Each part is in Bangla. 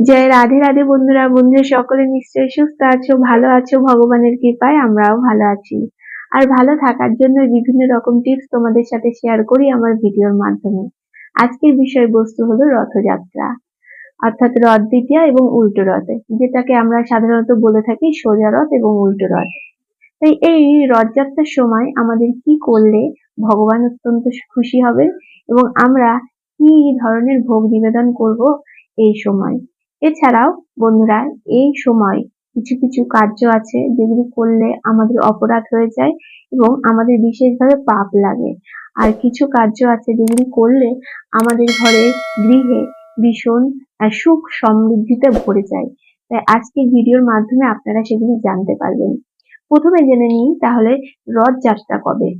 জয় রাধে রাধে বন্ধুরা বন্ধুরা সকলে নিশ্চয়ই সুস্থ আছো, ভালো আছো, ভগবানের কৃপায় আমরাও ভালো আছি। আর ভালো থাকার জন্য বিভিন্ন রকম টিপস তোমাদের সাথে শেয়ার করি আমার ভিডিওর মাধ্যমে। আজকের বিষয়বস্তু হলো রথযাত্রা, অর্থাৎ রথ দ্বিতীয়া এবং উল্টো রথ, যেটাকে আমরা সাধারণত বলে থাকি সোজা রথ এবং উল্টো রথ। তাই এই রথযাত্রার সময় আমাদের কি করলে ভগবান অত্যন্ত খুশি হবে এবং আমরা কি ধরনের ভোগ নিবেদন করব এই সময়? এছাড়াও, বন্ধুরা, এই সময় কিছু কিছু কার্য আছে যেগুলি করলে আমাদের অপরাধ হয়ে যায় এবং আমাদের বিশেষভাবে পাপ লাগে। আর কিছু কার্য আছে যেগুলি করলে আমাদের ঘরে গৃহে ভীষণ সুখ সমৃদ্ধিতে ভরে যায়। তাই আজকে ভিডিওর মাধ্যমে আপনারা সেগুলি জানতে পারবেন। প্রথমে জেনে নিই তাহলে রথযাত্রা কবে?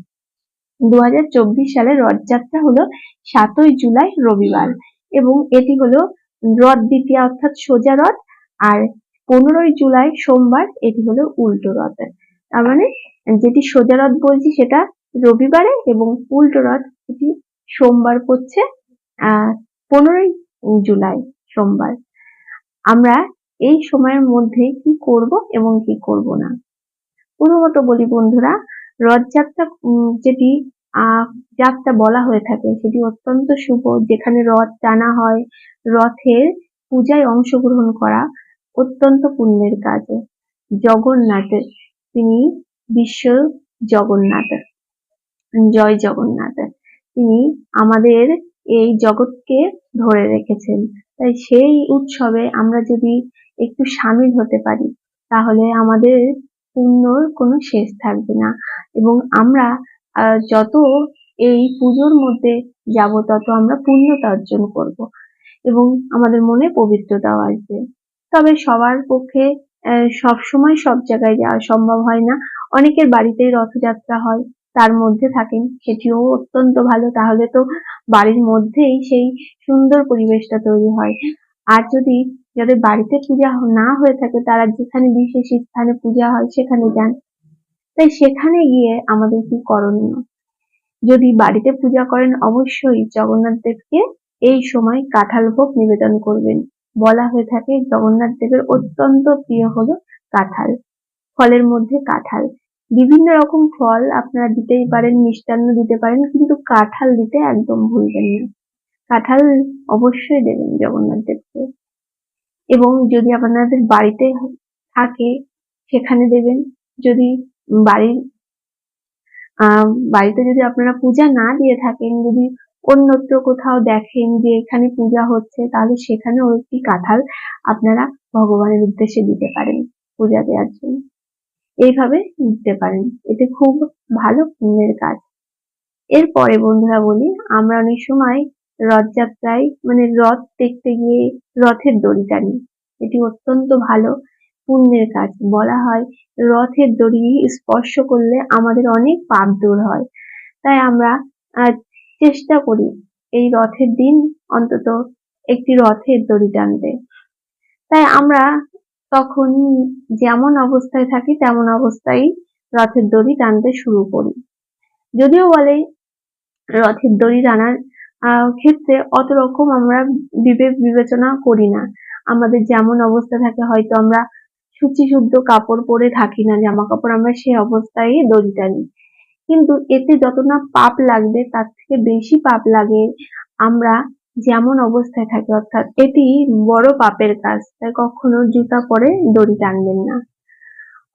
দু হাজার চব্বিশ সালে রথযাত্রা হলো সাতই জুলাই রবিবার এবং এটি হলো রথ দ্বিতীয়া অর্থাৎ সোজা রথ আর পনেরোই জুলাই সোমবার এটি হলো উল্টো রথ। তার মানে যেটি সোজা রথ বলছি সেটা রবিবারে এবং উল্টো রথ এটি সোমবার পড়ছে পনেরোই জুলাই সোমবার। আমরা এই সময়ের মধ্যে কি করব এবং কি করব না? প্রথমত বলি বন্ধুরা, রথযাত্রা যেটি যাত্রা বলা হয়ে থাকে। সেটি অত্যন্ত শুভ, যেখানে রথ টানা হয়। রথের পূজায় অংশগ্রহণ করা অত্যন্ত পুণ্যের কাজ। জগন্নাথ, তিনি বিশ্ব জগন্নাথ। জয় জগন্নাথ। তিনি আমাদের এই জগৎকে ধরে রেখেছেন। তাই সেই উৎসবে আমরা যদি একটু সামিল হতে পারি, তাহলে আমাদের পুণ্যর কোনো শেষ থাকবে না। এবং আমরা যত এই পুজোর মধ্যে যাব, তত আমরা পুণ্যতা অর্জন করব। এবং আমাদের মনে পবিত্রতাও আসবে। তবে সবার পক্ষে সব সময় সব জায়গায় যাওয়া সম্ভব হয় না। অনেকের বাড়িতেই রথযাত্রা হয়, তার মধ্যে থাকেন। সেটিও অত্যন্ত ভালো। তাহলে তো বাড়ির মধ্যেই সেই সুন্দর পরিবেশটা তৈরি হয়। আর যদি যাদের বাড়িতে পূজা না হয়ে থাকে, তারা যেখানে বিশেষ স্থানে পূজা হয়, সেখানে যান। তাই সেখানে গিয়ে আমাদের কি করণীয়? যদি বাড়িতে পূজা করেন, অবশ্যই জগন্নাথ দেবকে এই সময় কাঁঠাল ভোগ নিবেদন করবেন। বলা হয়ে থাকে, জগন্নাথ দেবের অত্যন্ত প্রিয় হলো কাঁঠাল, ফলের মধ্যে কাঁঠাল। বিভিন্ন রকম ফল আপনারা দিতেই পারেন, মিষ্টান্ন দিতে পারেন, কিন্তু কাঁঠাল দিতে একদম ভুলবেন না। কাঁঠাল অবশ্যই দেবেন জগন্নাথ দেবকে। এবং যদি আপনাদের বাড়িতে থাকে, সেখানে দেবেন। যদি বাড়ির বাড়িতে যদি আপনারা পূজা না দিয়ে থাকেন, যদি অন্যত্র কোথাও দেখেন যে এখানে পূজা হচ্ছে, তাহলে সেখানেও একটি কাঁঠাল আপনারা ভগবানের উদ্দেশ্যে দিতে পারেন পূজা দেওয়ার জন্য। এইভাবে দিতে পারেন। এতে খুব ভালো পুণ্যের কাজ। এরপরে বন্ধুরা বলি, আমরা অনেক সময় রথযাত্রায় মানে রথ দেখতে গিয়ে রথের দড়ি টানি। এটি অত্যন্ত ভালো পুণ্যের কাজ। বলা হয়, রথের দড়ি স্পর্শ করলে আমাদের অনেক পাপ দূর হয়। তাই আমরা চেষ্টা করি এই রথের দিন অন্তত একটি রথের দড়ি টানতে। তাই আমরা তখন যেমন অবস্থায় থাকি, তেমন অবস্থায় রথের দড়ি টানতে শুরু করি। যদিও বলে, রথের দড়ি টানার ক্ষেত্রে অত রকম আমরা বিবেক বিবেচনা করি না। আমাদের যেমন অবস্থা থাকে, হয়তো আমরা সূচি শুদ্ধ কাপড় পরে থাকি না জামা কাপড় আমরা সেই অবস্থায় দড়ি টানি কিন্তু এতে যত না পাপ লাগবে, তার থেকে বেশি পাপ লাগে আমরা যেমন অবস্থায় থাকি, অর্থাৎ এটি বড় পাপের কাজ, তাই কখনো জুতা পরে দড়ি টানবেন না।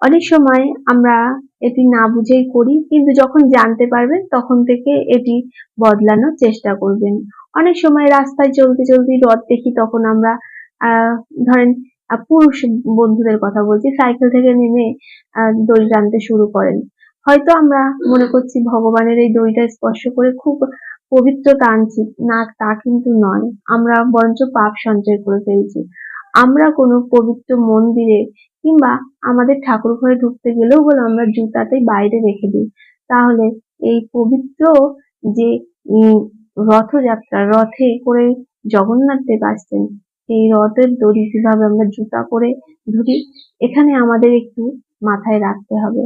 অনেক সময় আমরা এটি না বুঝেই করি, কিন্তু যখন জানতে পারবেন, তখন থেকে এটি বদলানোর চেষ্টা করবেন। অনেক সময় রাস্তায় চলতে চলতে রথ দেখি, তখন আমরা ধরেন পুরুষ বন্ধুদের কথা বলছি সাইকেল থেকে নেমে দড়ি টানতে শুরু করেন। হয়তো আমরা মনে করছি ভগবানের এই দড়িটা স্পর্শ করে খুব পবিত্র টানছি, না, তা কিন্তু নয়। আমরা বরঞ্চ পাপ সঞ্চয় করে ফেলছি। আমরা কোনো পবিত্র মন্দিরে কিংবা আমাদের ঠাকুর ঘরে ঢুকতে গেলেও বলে আমরা জুতাতেই বাইরে রেখে দিই। তাহলে এই পবিত্র যে রথযাত্রা, রথে করে জগন্নাথ দেব আসছেন এই রথের দড়ি কীভাবে আমরা জুতা করে ধরি, এখানে আমাদের একটু মাথায় রাখতে হবে।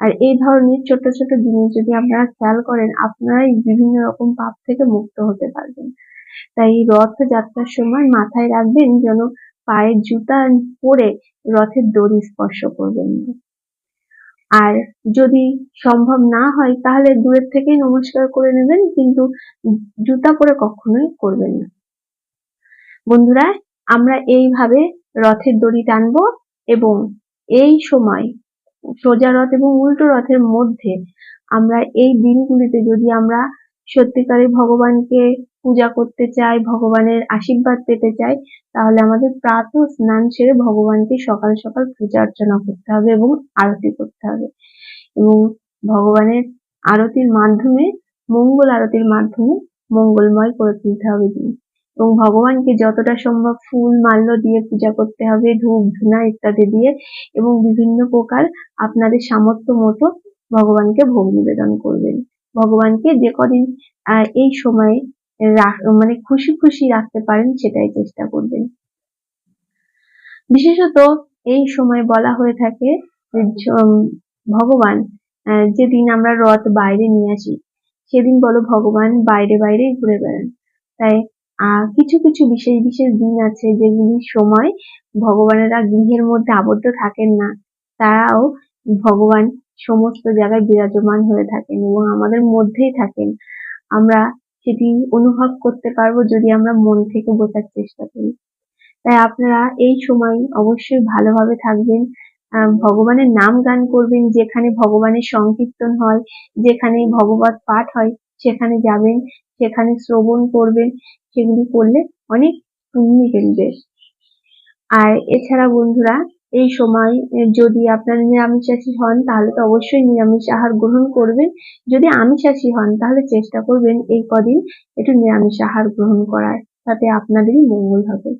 আর এই ধরনের ছোট ছোট জিনিস যদি আপনারা খেয়াল করেন, আপনারাই বিভিন্ন রকম পাপ থেকে মুক্ত হতে পারবেন। তাই এই রথযাত্রার সময় মাথায় রাখবেন যেন পায়ের জুতা পরে রথের দড়ি স্পর্শ করবেন না। আর যদি সম্ভব না হয়, তাহলে দূরের থেকেই নমস্কার করে নেবেন, কিন্তু জুতা পরে কখনোই করবেন না। বন্ধুরা, আমরা এইভাবে রথের দড়ি টানবো এবং এই সময় সোজা রথ এবং উল্টো রথের মধ্যে আমরা এই দিনগুলিতে যদি আমরা সত্যিকারে ভগবানকে পূজা করতে চাই, ভগবানের আশীর্বাদ পেতে চাই, তাহলে আমাদের প্রাত স্নান সেরে ভগবানকে সকাল সকাল পূজা অর্চনা করতে হবে এবং আরতি করতে হবে। এবং ভগবানের আরতির মাধ্যমে, মঙ্গল আরতির মাধ্যমে মঙ্গলময় করে তুলতে হবে দিন। এবং ভগবানকে যতটা সম্ভব ফুল মাল্য দিয়ে পূজা করতে হবে, ধূপ, ধুনা ইত্যাদি দিয়ে এবং বিভিন্ন প্রকার আপনাদের সামর্থ্য মতো ভগবানকে ভোগ নিবেদন করবেন। ভগবানকে যে কদিন এই সময়ে মানে খুশি খুশি রাখতে পারেন সেটাই চেষ্টা করবেন। বিশেষত এই সময় বলা হয়ে থাকে ভগবান যেদিন আমরা রথ বাইরে নিয়ে আসি, সেদিন বলো ভগবান বাইরে বাইরে ঘুরে বেড়ান। তাই আহ, কিছু কিছু বিশেষ বিশেষ দিন আছে যেগুলির সময় ভগবানেরা গৃহের মধ্যে আবদ্ধ থাকেন না। তারাও ভগবান সমস্ত জায়গায় বিরাজমান হয়ে থাকেন এবং আমাদের মধ্যেই থাকেন। আমরা সেটি অনুভব করতে পারব যদি আমরা মন থেকে বোঝার চেষ্টা করি। তাই আপনারা এই সময় অবশ্যই ভালোভাবে থাকবেন ভগবানের নাম গান করবেন, যেখানে ভগবানের সংকীর্তন হয় যেখানে ভগবত পাঠ হয়। সেখানে যাবেন, সেখানে শ্রবণ করবেন, সেগুলি করলে অনেক পুণ্য মিলবে আর এছাড়া বন্ধুরা, এই সময় যদি আপনারা নিরামিষাশী হন, তাহলে তো অবশ্যই নিরামিষ আহার গ্রহণ করবেন। যদি আমিষাশী হন, তাহলে চেষ্টা করবেন এই কদিন একটু নিরামিষ আহার গ্রহণ করার। তাতে আপনাদেরই মঙ্গল হবে।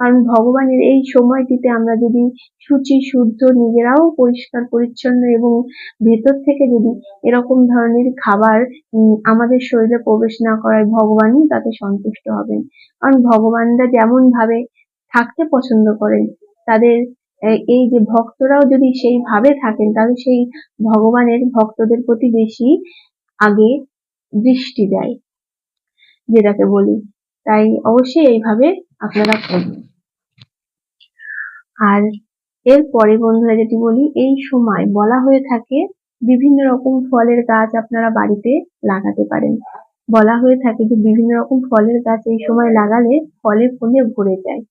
কারণ ভগবানের এই সময়টিতে আমরা যদি শুচি, শুদ্ধ, নিজেরাও পরিষ্কার, পরিচ্ছন্ন এবং ভেতর থেকে যদি এরকম ধরনের খাবার আমাদের শরীরে প্রবেশ না করায় ভগবানই তাতে সন্তুষ্ট হবেন। কারণ ভগবানরা যেমন ভাবে থাকতে পছন্দ করেন, তাদের এই যে ভক্তরাও যদি সেইভাবে থাকেন, তাহলে সেই ভগবানের ভক্তদের প্রতি বেশি আগে দৃষ্টি দেয়, যেটাকে বলি। তাই অবশ্যই এইভাবে আপনারা করবেন। আর এরপরে বন্ধুরা যেটি বলি, এই সময় বলা হয়ে থাকে বিভিন্ন রকম ফলের গাছ আপনারা বাড়িতে লাগাতে পারেন। বলা হয়ে থাকে যে বিভিন্ন রকম ফলের গাছ এই সময় লাগালে ফলে ফুলে ভরে যায়।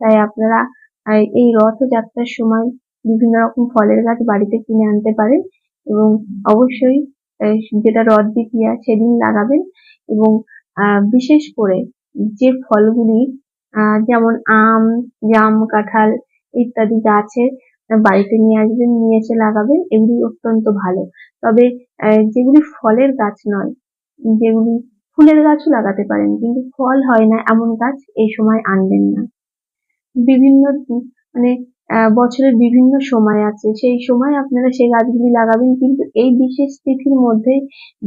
তাই আপনারা এই রথযাত্রার সময় বিভিন্ন রকম ফলের গাছ বাড়িতে কিনে আনতে পারেন এবং অবশ্যই যেটা রথ দ্বিতীয়া সেদিন লাগাবেন এবং বিশেষ করে যে ফলগুলি যেমন আম, জাম, কাঁঠাল ইত্যাদি গাছের বাড়িতে নিয়ে আসবেন, নিয়ে এসে লাগাবেন, এগুলি অত্যন্ত ভালো। তবে যেগুলি ফলের গাছ নয়, যেগুলি ফুলের গাছও লাগাতে পারেন, কিন্তু ফল হয় না এমন গাছ এই সময় আনবেন না। বিভিন্ন মানে বছরের বিভিন্ন সময় আছে, সেই সময় আপনারা সেই গাছগুলি লাগাবেন, কিন্তু এই বিশেষ তিথির মধ্যে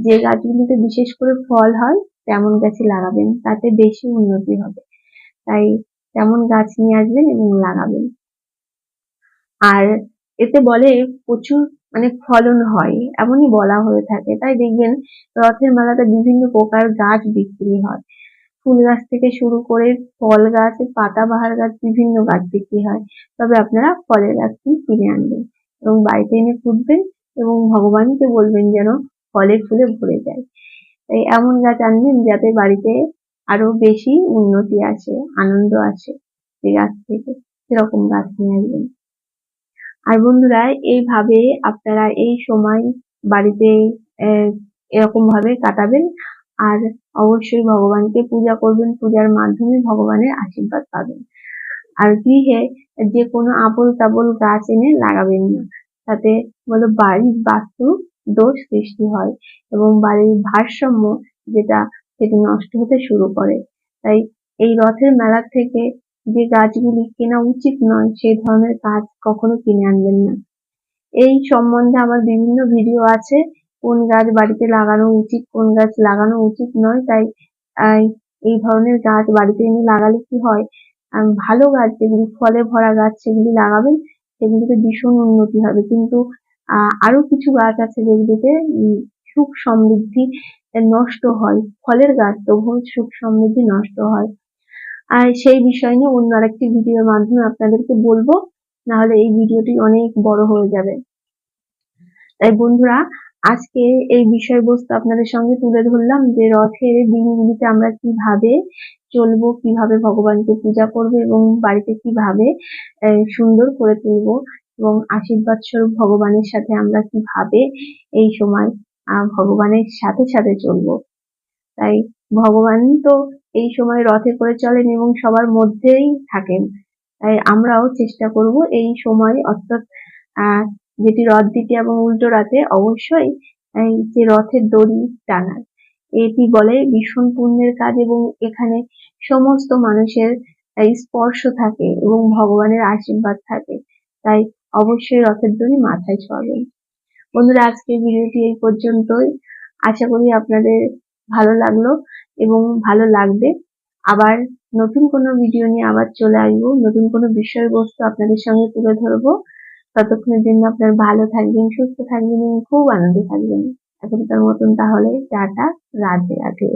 যে গাছগুলিতে বিশেষ করে ফল হয়, তেমন গাছই লাগাবেন, তাতে বেশি উন্নতি হবে। তাই তেমন গাছ নিয়ে আসবেন এবং লাগাবেন। আর এতে বলে প্রচুর মানে ফলন হয়, এমনই বলা হয়ে থাকে। তাই দেখবেন রথের মেলাতে বিভিন্ন প্রকার গাছ বিক্রি হয়। ফুল গাছ থেকে শুরু করে ফল গাছ পাতাবাহার গাছ, বিভিন্ন গাছ বিক্রি হয়। তবে আপনারা ফলের গাছটি কিনে আনবেন এবং বাড়িতে এনে ফুটবেন এবং ভগবানকে বলবেন যেন ফলে ফুলে ভরে যায়। তাই এমন গাছ আনবেন যাতে বাড়িতে আরও বেশি উন্নতি আছে, আনন্দ আছে এই গাছ থেকে, সেরকম গাছ নিয়ে আসবেন। আর বন্ধুরা, এইভাবে আপনারা এই সময় বাড়িতে এরকম ভাবে কাটাবেন আর অবশ্যই ভগবানকে পূজা করবেন, পূজার মাধ্যমে ভগবানের আশীর্বাদ পাবেন। আর গৃহে যে কোনো আবল তাবল গাছ এনে লাগাবেন না, তাতে বলো বাড়ির বাস্তু দোষ সৃষ্টি হয় এবং বাড়ির ভারসাম্য যেটা সেটি নষ্ট হতে শুরু করে। তাই এই রথের মেলা থেকে যে গাছগুলি কেনা উচিত নয় সেই ধরনের গাছ কখনো কিনে আনবেন না। এই সম্বন্ধে আমার বিভিন্ন ভিডিও আছে, কোন গাছ বাড়িতে লাগানো উচিত, কোন গাছ লাগানো উচিত নয়। তাই এই ধরনের গাছ বাড়িতে এনে লাগালে কি হয়? ভালো গাছ যেগুলি, ফলে ভরা গাছ সেগুলি লাগাবেন, সেগুলিতে ভীষণ উন্নতি হবে। কিন্তু আরও কিছু গাছ আছে যেগুলিতে সুখ সমৃদ্ধি নষ্ট হয়, ফলের গাছ তবুও সুখ সমৃদ্ধি নষ্ট হয়। আর সেই বিষয় নিয়ে অন্য আরেকটি ভিডিওর মাধ্যমে আপনাদেরকে বলব, নাহলে এই ভিডিওটি অনেক বড় হয়ে যাবে। তাই বন্ধুরা, আজকে এই বিষয়বস্তু আপনাদের সঙ্গে তুলে ধরলাম যে রথের দিনগুলিতে আমরা কীভাবে চলবো, কীভাবে ভগবানকে পূজা করব এবং বাড়িতে কীভাবে সুন্দর করে তুলবো এবং আশীর্বাদ স্বরূপ ভগবানের সাথে আমরা কীভাবে এই সময় ভগবানের সাথে সাথে চলবো। তাই ভগবান তো এই সময় রথে করে চলেন এবং সবার মধ্যেই থাকেন। তাই আমরাও চেষ্টা করব এই সময় অর্থাৎ যেটি রথ দিতে এবং উল্টো রাতে অবশ্যই যে রথের দড়ি টানার এটি বলে ভীষণ পুণ্যের কাজ এবং এখানে সমস্ত মানুষের স্পর্শ থাকে এবং ভগবানের আশীর্বাদ থাকে। তাই অবশ্যই রথের দড়ি মাথায় চড়বেন। বন্ধুরা, আজকের ভিডিওটি এই পর্যন্তই। আশা করি আপনাদের ভালো লাগল এবং ভালো লাগবে। আবার নতুন কোনো ভিডিও নিয়ে আবার চলে আসব। নতুন কোনো বিষয়বস্তু আপনাদের সঙ্গে তুলে ধরবো। ততক্ষণের জন্য আপনার ভালো থাকবেন, সুস্থ থাকবেন এবং খুব আনন্দে থাকবেন। এখনকার মতন তাহলে টাটা, রাধে রাধে।